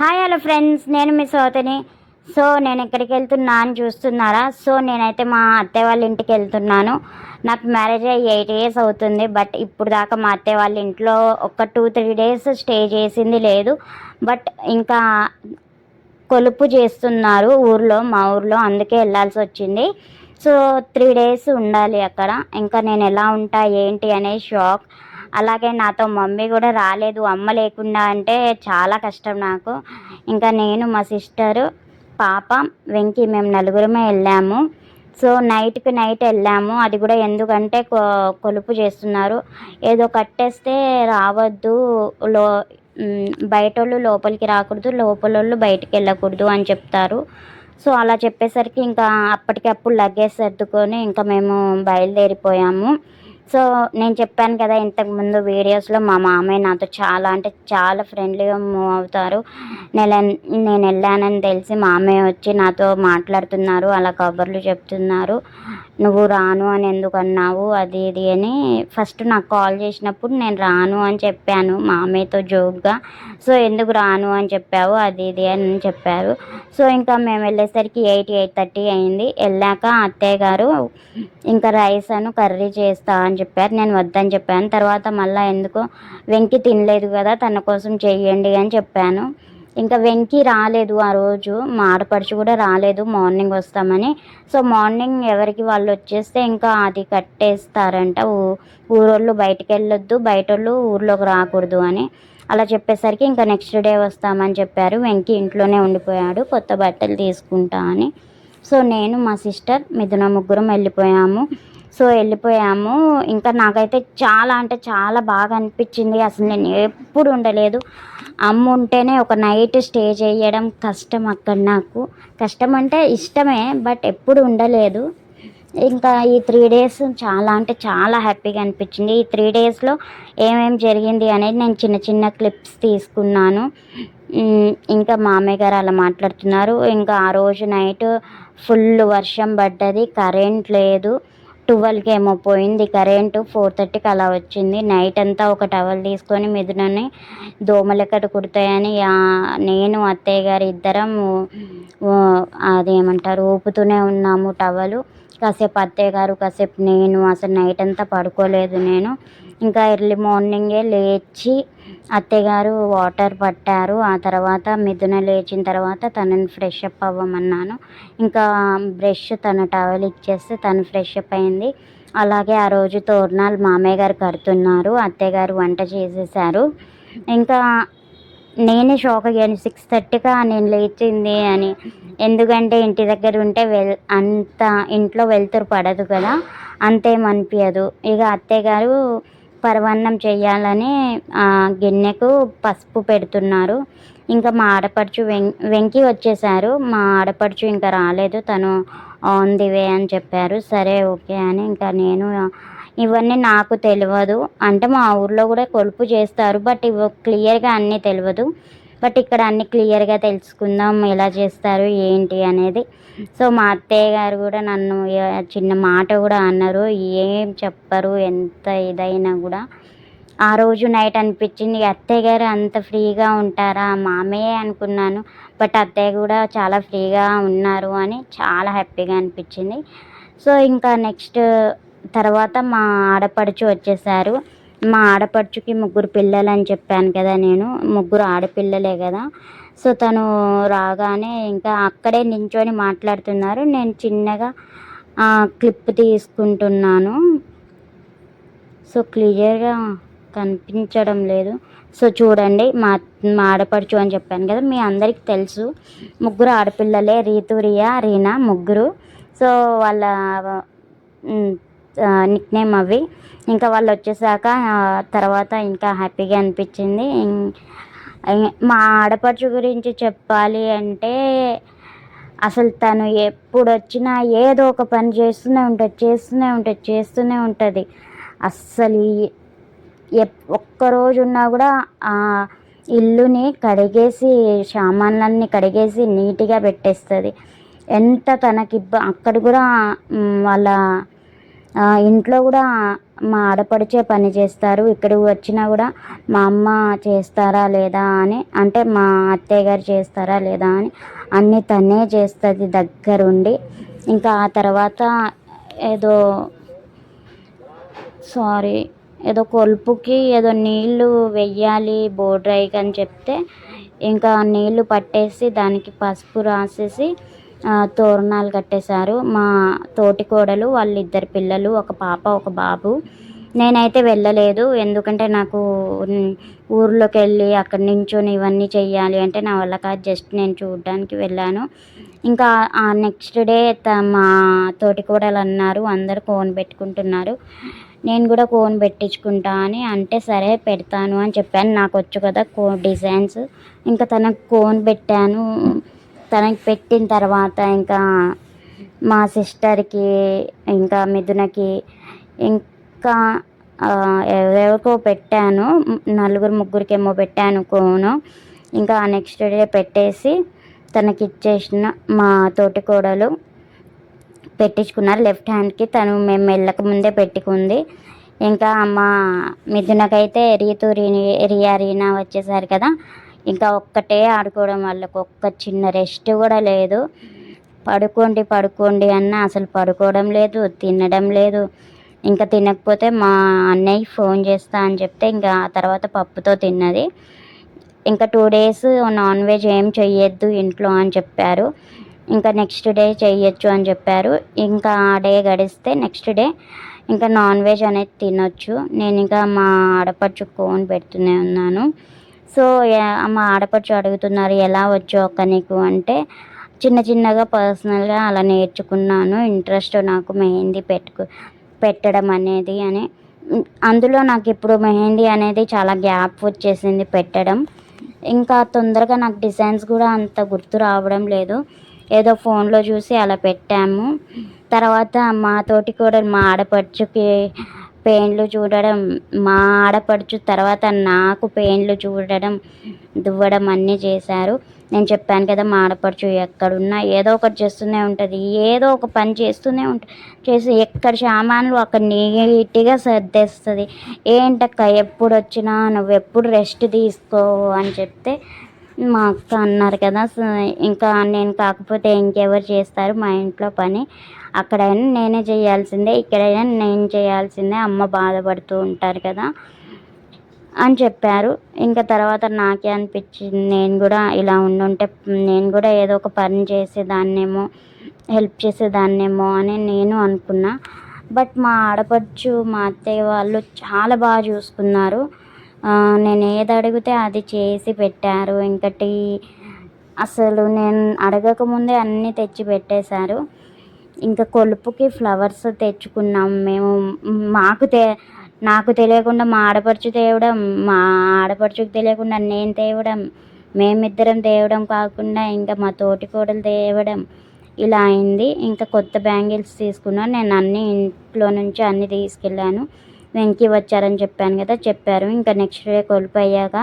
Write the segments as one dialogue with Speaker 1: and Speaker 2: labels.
Speaker 1: Hi hello friends నేను మీ సోతని. So నేను ఎక్కడికి వెళ్తున్నా అని చూస్తున్నారా? సో నేనైతే మా అత్తయ్య వాళ్ళ ఇంటికి వెళ్తున్నాను. నాకు మ్యారేజ్ అయ్యి ఎయిట్ ఇయర్స్ అవుతుంది. బట్ ఇప్పుడు దాకా మా అత్తయ్య వాళ్ళ ఇంట్లో ఒక టూ త్రీ డేస్ స్టే చేసింది లేదు. బట్ ఇంకా కొలుపు చేస్తున్నారు ఊర్లో మా ఊర్లో. అందుకే వెళ్ళాల్సి వచ్చింది. సో త్రీ డేస్ ఉండాలి అక్కడ. ఇంకా నేను ఎలా ఉంటా ఏంటి అనే షాక్ అలాగే నాతో మమ్మీ కూడా రాలేదు అమ్మ లేకుండా అంటే చాలా కష్టం నాకు. ఇంకా నేను మా సిస్టరు పాప వెంకీ మేము నలుగురమే వెళ్ళాము. సో నైట్కి నైట్ వెళ్ళాము. అది కూడా ఎందుకంటే కొ కొలుపు చేస్తున్నారు. ఏదో కట్టేస్తే రావద్దు లో బయట వాళ్ళు లోపలికి రాకూడదు లోపల వాళ్ళు బయటికి వెళ్ళకూడదు అని చెప్తారు. సో అలా చెప్పేసరికి ఇంకా అప్పటికప్పుడు లగేజ్ సర్దుకొని ఇంకా మేము బయలుదేరిపోయాము. సో నేను చెప్పాను కదా ఇంతకు ముందు వీడియోస్లో మా మామయ్య నాతో చాలా అంటే చాలా ఫ్రెండ్లీగా మూవ్ అవుతారు. నేను నేను వెళ్ళానని తెలిసి మామయ్య వచ్చి నాతో మాట్లాడుతున్నారు అలా కబుర్లు చెప్తున్నారు. నువ్వు రాను అని ఎందుకు అన్నావు? అది ఇది అని ఫస్ట్ నాకు కాల్ చేసినప్పుడు నేను రాను అని చెప్పాను మామయ్యతో జోక్గా. సో ఎందుకు రాను అని చెప్పావు? అది ఇది అని చెప్పారు. సో ఇంకా మేము వెళ్ళేసరికి ఎయిట్ ఎయిట్ థర్టీ అయింది. వెళ్ళాక అత్తయ్య గారు ఇంకా రైస్ అను కర్రీ చేస్తా అని చెప్పారు నేను వద్దని చెప్పాను. తర్వాత మళ్ళీ ఎందుకో వెంకి తినలేదు కదా తన కోసం చెయ్యండి అని చెప్పాను. ఇంకా వెంకి రాలేదు ఆ రోజు మా ఆడపడుచు కూడా రాలేదు మార్నింగ్ వస్తామని. సో మార్నింగ్ ఎవరికి వాళ్ళు వచ్చేస్తే ఇంకా అది కట్టేస్తారంట. ఊ ఊరోళ్ళు బయటికి వెళ్ళొద్దు బయట వాళ్ళు ఊర్లోకి రాకూడదు అని. అలా చెప్పేసరికి ఇంకా నెక్స్ట్ డే వస్తామని చెప్పారు. వెంకి ఇంట్లోనే ఉండిపోయాడు కొత్త బట్టలు తీసుకుంటా అని. సో నేను మా సిస్టర్ మిథున ముగ్గురం వెళ్ళిపోయాము. సో వెళ్ళిపోయాము. ఇంకా నాకైతే చాలా అంటే చాలా బాగా అనిపించింది. అసలు నేను ఎప్పుడు ఉండలేదు. అమ్మ ఉంటేనే ఒక నైట్ స్టే చేయడం కష్టం అక్కడ నాకు. కష్టం అంటే ఇష్టమే బట్ ఎప్పుడు ఉండలేదు. ఇంకా ఈ త్రీ డేస్ చాలా అంటే చాలా హ్యాపీగా అనిపించింది. ఈ త్రీ డేస్లో ఏమేం జరిగింది అనేది నేను చిన్న చిన్న క్లిప్స్ తీసుకున్నాను. ఇంకా మామయ్య గారు అలా మాట్లాడుతున్నారు. ఇంకా ఆ రోజు నైట్ ఫుల్ వర్షం పడ్డది కరెంట్ లేదు. ట్వెల్వ్కి ఏమో పోయింది. కరెంటు ఫోర్ థర్టీకి అలా వచ్చింది. నైట్ అంతా ఒక టవల్ తీసుకొని మిథునని దోమలెక్కడ కుడతాయని నేను అత్తయ్య గారు ఇద్దరం అదేమంటారు ఊపుతూనే ఉన్నాము టవలు. కాసేపు అత్తయ్య గారు కాసేపు నేను అసలు నైట్ అంతా పడుకోలేదు నేను. ఇంకా ఎర్లీ మార్నింగే లేచి అత్తయ్య గారు వాటర్ పట్టారు. ఆ తర్వాత మిథున లేచిన తర్వాత తనని ఫ్రెష్ అప్ అవ్వమన్నాను. ఇంకా బ్రష్ తన టవల్ ఇచ్చేస్తే తను ఫ్రెష్ అప్ అయింది. అలాగే ఆ రోజు తోరణాలు మామయ్య గారు కడుతున్నారు. అత్తయ్య గారు వంట చేసేసారు. ఇంకా నేనే షాక్ అయ్యాను. సిక్స్ థర్టీగా నేను లేచింది అని. ఎందుకంటే ఇంటి దగ్గర ఉంటే వెల్ అంత ఇంట్లో వెళ్తురు పడదు కదా. అంతేమనిపించదు ఇక అత్తయ్య గారు పరవన్నం చేయాలని ఆ, గిన్నెకు పసుపు పెడుతున్నారు. ఇంకా మా ఆడపడుచు వెం వెంకి వచ్చేసారు. మా ఆడపడుచు ఇంకా రాలేదు. తను ఆన్ ది వే అని చెప్పారు. సరే ఓకే అని ఇంకా నేను ఇవన్నీ నాకు తెలియదు అంటే మా ఊర్లో కూడా కొలుపు చేస్తారు. బట్ ఇవి క్లియర్గా అన్నీ తెలియదు బట్ ఇక్కడ అన్ని క్లియర్గా తెలుసుకుందాం ఎలా చేస్తారు ఏంటి అనేది. సో మా అత్తయ్య గారు కూడా నన్ను చిన్న మాట కూడా అన్నారు. ఏం చెప్పరు ఎంత ఇదైనా కూడా. ఆ రోజు నైట్ అనిపించింది అత్తయ్య గారు అంత ఫ్రీగా ఉంటారా? మామయ్యే అనుకున్నాను. బట్ అత్తయ్య కూడా చాలా ఫ్రీగా ఉన్నారు అని చాలా హ్యాపీగా అనిపించింది. సో ఇంకా నెక్స్ట్ తర్వాత మా ఆడపడుచు వచ్చేసారు. మా ఆడపడుచుకి ముగ్గురు పిల్లలు అని చెప్పాను కదా నేను. ముగ్గురు ఆడపిల్లలే కదా. సో తను రాగానే ఇంకా అక్కడే నించొని మాట్లాడుతున్నారు. నేను చిన్నగా క్లిప్ తీసుకుంటున్నాను. సో క్లియర్గా కనిపించడం లేదు. సో చూడండి మా మా ఆడపడుచు అని చెప్పాను కదా మీ అందరికి తెలుసు. ముగ్గురు ఆడపిల్లలే రీతు రియా రీనా ముగ్గురు. సో వాళ్ళ నిక్ నేమ్ అవి. ఇంకా వాళ్ళు వచ్చేసాక తర్వాత ఇంకా హ్యాపీగా అనిపించింది. ఇం- మా ఆడపడుచు గురించి చెప్పాలి అంటే అసలు తను ఎప్పుడు వచ్చినా ఏదో ఒక పని చేస్తూనే ఉంటుంది చేస్తూనే ఉంటుంది చేస్తూనే ఉంటుంది. అస్సలు ఒక్కరోజు ఉన్నా కూడా ఆ ఇల్లుని కడిగేసి సామాన్లన్నీ కడిగేసి నీట్గా పెట్టేస్తుంది. ఎంత తనకి ఇబ్బ అక్కడ కూడా వాళ్ళ ఇంట్లో కూడా మా ఆడపడిచే పని చేస్తారు. ఇక్కడికి వచ్చినా కూడా మా అమ్మ చేస్తారా లేదా అని అంటే మా అత్తయ్య గారు చేస్తారా లేదా అని అన్నీ తనే చేస్తుంది దగ్గరుండి. ఇంకా ఆ తర్వాత ఏదో సారీ ఏదో కొలుపుకి ఏదో నీళ్ళు వెయ్యాలి బోర్డ్రైకి అని చెప్తే ఇంకా నీళ్ళు పట్టేసి దానికి పసుపు రాసేసి తోరణాలు కట్టేశారు. మా తోటి కోడలు వాళ్ళిద్దరు పిల్లలు ఒక పాప ఒక బాబు. నేనైతే వెళ్ళలేదు. ఎందుకంటే నాకు ఊర్లోకి వెళ్ళి అక్కడ నుంచొని ఇవన్నీ చెయ్యాలి అంటే నా వల్ల కాదు. జస్ట్ నేను చూడడానికి వెళ్ళాను. ఇంకా ఆ నెక్స్ట్ డే మా తోటి కోడలు అన్నారు అందరు కోన్ పెట్టుకుంటున్నారు. నేను కూడా కోన్ పెట్టించుకుంటా అని అంటే సరే పెడతాను అని చెప్పాను. నాకు వచ్చు కదా కో డిజైన్స్. ఇంకా తనకు కోన్ పెట్టాను. తనకి పెట్టిన తర్వాత ఇంకా మా సిస్టర్కి ఇంకా మిథునకి ఇంకా ఎవరికో పెట్టాను. నలుగురు ముగ్గురికి ఏమో పెట్టాను కోను. ఇంకా నెక్స్ట్ డే పెట్టేసి తనకి ఇచ్చేసిన మా తోటి కోడలు పెట్టించుకున్నారు. లెఫ్ట్ హ్యాండ్కి తను మేము వెళ్ళక ముందే పెట్టుకుంది. ఇంకా మా మిథునకైతే రీతు రియా రీనా వచ్చేసారు కదా ఇంకా ఒక్కటే ఆడుకోవడం వాళ్ళకి ఒక్క చిన్న రెస్ట్ కూడా లేదు. పడుకోండి పడుకోండి అన్న అసలు పడుకోవడం లేదు తినడం లేదు. ఇంకా తినకపోతే మా అన్నయ్య ఫోన్ చేస్తా అని చెప్తే ఇంకా ఆ తర్వాత పప్పుతో తిన్నది. ఇంకా టూ డేస్ నాన్ వెజ్ ఏం చెయ్యొద్దు ఇంట్లో అని చెప్పారు. ఇంకా నెక్స్ట్ డే చెయ్యొచ్చు అని చెప్పారు. ఇంకా ఆ డే గడిస్తే నెక్స్ట్ డే ఇంకా నాన్ వెజ్ అనేది తినొచ్చు. నేను ఇంకా మా ఆడపడుచు కోన్ పెడుతూనే ఉన్నాను. సో మా ఆడపడుచు అడుగుతున్నారు ఎలా వచ్చో ఒక్క నీకు? అంటే చిన్న చిన్నగా పర్సనల్గా అలా నేర్చుకున్నాను. ఇంట్రెస్ట్ నాకు మెహందీ పెట్టుకు పెట్టడం అనేది అని. అందులో నాకు ఇప్పుడు మెహందీ అనేది చాలా గ్యాప్ వచ్చేసింది పెట్టడం. ఇంకా తొందరగా నాకు డిజైన్స్ కూడా అంత గుర్తు రావడం లేదు. ఏదో ఫోన్లో చూసి అలా పెట్టాము. తర్వాత మా తోటి కూడా మా ఆడపడుచుకి పెయిన్లు చూడడం మా ఆడపడుచు తర్వాత నాకు పెయిన్లు చూడడం దువ్వడం అన్నీ చేశారు. నేను చెప్పాను కదా మా ఆడపడుచు ఎక్కడున్నా ఏదో ఒకటి చేస్తూనే ఉంటుంది. ఏదో ఒక పని చేస్తూనే ఉంటుంది చేసి ఎక్కడ సామాన్లు అక్కడ నీట్గా సర్దేస్తుంది. ఏంటక్క ఎప్పుడు వచ్చినా నువ్వు ఎప్పుడు రెస్ట్ తీసుకో అని చెప్తే మా అక్క అన్నారు కదా ఇంకా నేను కాకపోతే ఇంకెవరు చేస్తారు మా ఇంట్లో పని. అక్కడైనా నేనే చేయాల్సిందే ఇక్కడైనా నేను చేయాల్సిందే అమ్మ బాధపడుతూ ఉంటారు కదా అని చెప్పారు. ఇంకా తర్వాత నాకే అనిపించింది నేను కూడా ఇలా ఉండుంటే నేను కూడా ఏదో ఒక పని చేసేదాన్నేమో హెల్ప్ చేసేదాన్నేమో అని నేను అనుకున్నా. బట్ మా ఆడపడుచు మా అత్తయ్య వాళ్ళు చాలా బాగా చూసుకున్నారు. నేను ఏది అడిగితే అది చేసి పెట్టారు. ఇంకటి అసలు నేను అడగకముందే అన్నీ తెచ్చి పెట్టేశారు. ఇంకా కొలుపుకి ఫ్లవర్స్ తెచ్చుకున్నాం. మేము మాకు తె నాకు తెలియకుండా మా ఆడపడుచు తేవడం మా ఆడపడుచుకు తెలియకుండా నేను తేవడం మేమిద్దరం తేవడం కాకుండా ఇంకా మా తోటి కోడలు తేవడం ఇలా అయింది. ఇంకా కొత్త బ్యాంగిల్స్ తీసుకున్నాను. నేను అన్ని ఇంట్లో నుంచి అన్నీ తీసుకెళ్ళాను. వెంకి వచ్చారని చెప్పాను కదా చెప్పారు. ఇంకా నెక్స్ట్ డే కొలుపు అయ్యాక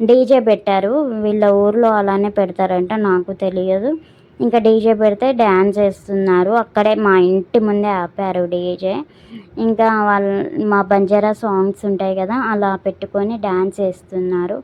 Speaker 1: డీజే పెట్టారు. వీళ్ళ ఊర్లో అలానే పెడతారంట నాకు తెలియదు. ఇంకా డీజే పెడితే డ్యాన్స్ వేస్తున్నారు. అక్కడే మా ఇంటి ముందే ఆపారు డీజే. ఇంకా వాళ్ళ మా బంజారా సాంగ్స్ ఉంటాయి కదా అలా పెట్టుకొని డ్యాన్స్ వేస్తున్నారు.